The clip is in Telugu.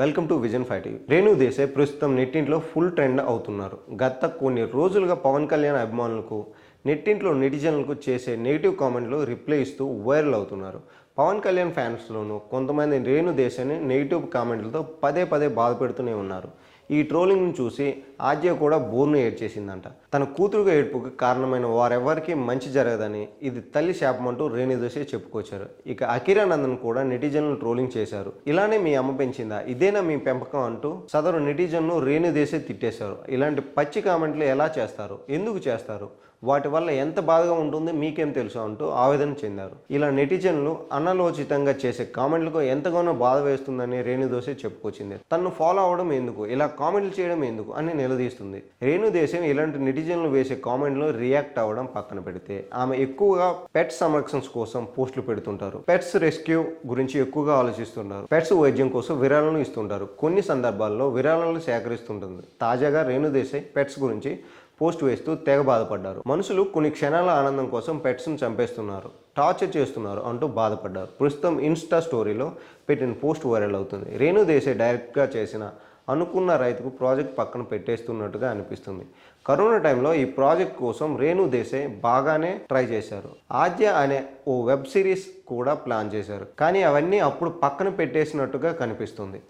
Welcome to Vision five TV Renu Desai ప్రస్తుతం నెట్టింట్లో ఫుల్ ట్రెండ్ అవుతున్నారు. గత కొన్ని రోజులుగా పవన్ కళ్యాణ్ అభిమానులకు నెట్టింట్లో నెటిజన్లకు చేసే నెగిటివ్ కామెంట్లు రిప్లై ఇస్తూ వైరల్ అవుతున్నారు. పవన్ కళ్యాణ్ ఫ్యాన్స్లోనూ కొంతమంది రేణు దేశాన్ని నెగిటివ్ కామెంట్లతో పదే పదే బాధ పెడుతూనే ఉన్నారు. ఈ ట్రోలింగ్ను చూసి ఆద్య కూడా బోర్ను ఏడ్చేసిందంట. తన కూతురుగా ఏడ్పుకు కారణమైన వారెవరికి మంచి జరగదని ఇది తల్లి శాపమంటూ రేణుదోషే చెప్పుకొచ్చారు. ఇక అఖిరానందన్ కూడా నెటిజన్లు ట్రోలింగ్ చేశారు. ఇలానే మీ అమ్మ పెంచిందా? ఇదేనా మీ పెంపకం అంటూ సదరు నెటిజన్ను రేణుదేశే తిట్టేశారు. ఇలాంటి పచ్చి కామెంట్లు ఎలా చేస్తారు? ఎందుకు చేస్తారు? వాటి వల్ల ఎంత బాధగా ఉంటుంది మీకేం తెలుసు అంటూ ఆవేదన చెందారు. ఇలా నెటిజన్లు అనాలోచితంగా చేసే కామెంట్లకు ఎంతగానో బాధ వేస్తుందని రేణుదోషే చెప్పుకొచ్చింది. తను ఫాలో అవడం ఎందుకు? ఇలా కామెంట్లు చేయడం ఎందుకు? అని నిలదీస్తుంది. రేణుదేశం ఇలాంటి నెటిజన్లు వేసే కామెంట్లు రియాక్ట్ అవ్వడం పక్కన పెడితే ఆమె ఎక్కువగా పెట్ సంరక్షణ కోసం పోస్టులు పెడుతుంటారు. పెట్స్ రెస్క్యూ గురించి ఎక్కువగా ఆలోచిస్తుంటారు. పెట్స్ వైద్యం కోసం విరాళాలను ఇస్తుంటారు. కొన్ని సందర్భాల్లో విరాళాలను సేకరిస్తుంటుంది. తాజాగా రేణుదేశాయ్ పెట్స్ గురించి పోస్ట్ వేస్తూ తెగ బాధపడ్డారు. మనుషులు కొన్ని క్షణాల ఆనందం కోసం పెట్స్ను చంపేస్తున్నారు. టార్చర్ చేస్తున్నారు అంటూ బాధపడ్డారు. ప్రస్తుతం ఇన్స్టా స్టోరీలో పెట్టిన పోస్ట్ వైరల్ అవుతుంది. రేణు దేశే డైరెక్ట్గా చేసిన అనుకున్న రైతుకు ప్రాజెక్ట్ పక్కన పెట్టేస్తున్నట్టుగా అనిపిస్తుంది. కరోనా టైంలో ఈ ప్రాజెక్ట్ కోసం రేణు దేశే బాగానే ట్రై చేశారు. ఆద్య అనే ఓ వెబ్ సిరీస్ కూడా ప్లాన్ చేశారు. కానీ అవన్నీ అప్పుడు పక్కన పెట్టేసినట్టుగా కనిపిస్తుంది.